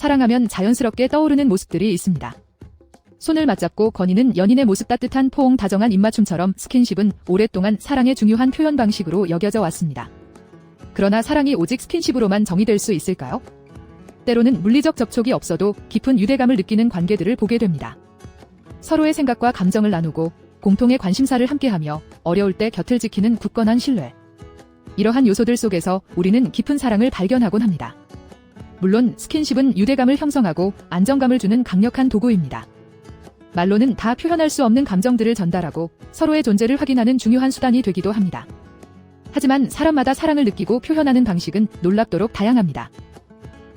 사랑하면 자연스럽게 떠오르는 모습들이 있습니다. 손을 맞잡고 거니는 연인의 모습 따뜻한 포옹 다정한 입맞춤처럼 스킨십은 오랫동안 사랑의 중요한 표현 방식으로 여겨져 왔습니다. 그러나 사랑이 오직 스킨십으로만 정의될 수 있을까요? 때로는 물리적 접촉이 없어도 깊은 유대감을 느끼는 관계들을 보게 됩니다. 서로의 생각과 감정을 나누고 공통의 관심사를 함께하며 어려울 때 곁을 지키는 굳건한 신뢰. 이러한 요소들 속에서 우리는 깊은 사랑을 발견하곤 합니다. 물론 스킨십은 유대감을 형성하고 안정감을 주는 강력한 도구입니다. 말로는 다 표현할 수 없는 감정들을 전달하고 서로의 존재를 확인하는 중요한 수단이 되기도 합니다. 하지만 사람마다 사랑을 느끼고 표현하는 방식은 놀랍도록 다양합니다.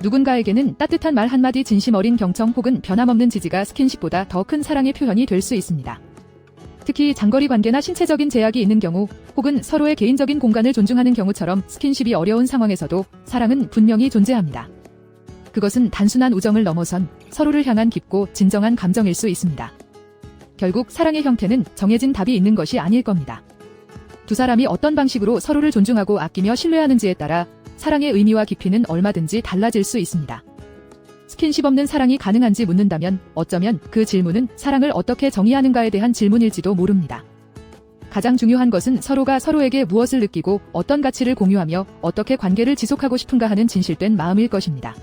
누군가에게는 따뜻한 말 한마디 진심 어린 경청 혹은 변함없는 지지가 스킨십보다 더 큰 사랑의 표현이 될 수 있습니다. 특히 장거리 관계나 신체적인 제약이 있는 경우 혹은 서로의 개인적인 공간을 존중하는 경우처럼 스킨십이 어려운 상황에서도 사랑은 분명히 존재합니다. 그것은 단순한 우정을 넘어선 서로를 향한 깊고 진정한 감정일 수 있습니다. 결국 사랑의 형태는 정해진 답이 있는 것이 아닐 겁니다. 두 사람이 어떤 방식으로 서로를 존중하고 아끼며 신뢰하는지에 따라 사랑의 의미와 깊이는 얼마든지 달라질 수 있습니다. 스킨십 없는 사랑이 가능한지 묻는다면 어쩌면 그 질문은 사랑을 어떻게 정의하는가에 대한 질문일지도 모릅니다. 가장 중요한 것은 서로가 서로에게 무엇을 느끼고 어떤 가치를 공유하며 어떻게 관계를 지속하고 싶은가 하는 진실된 마음일 것입니다.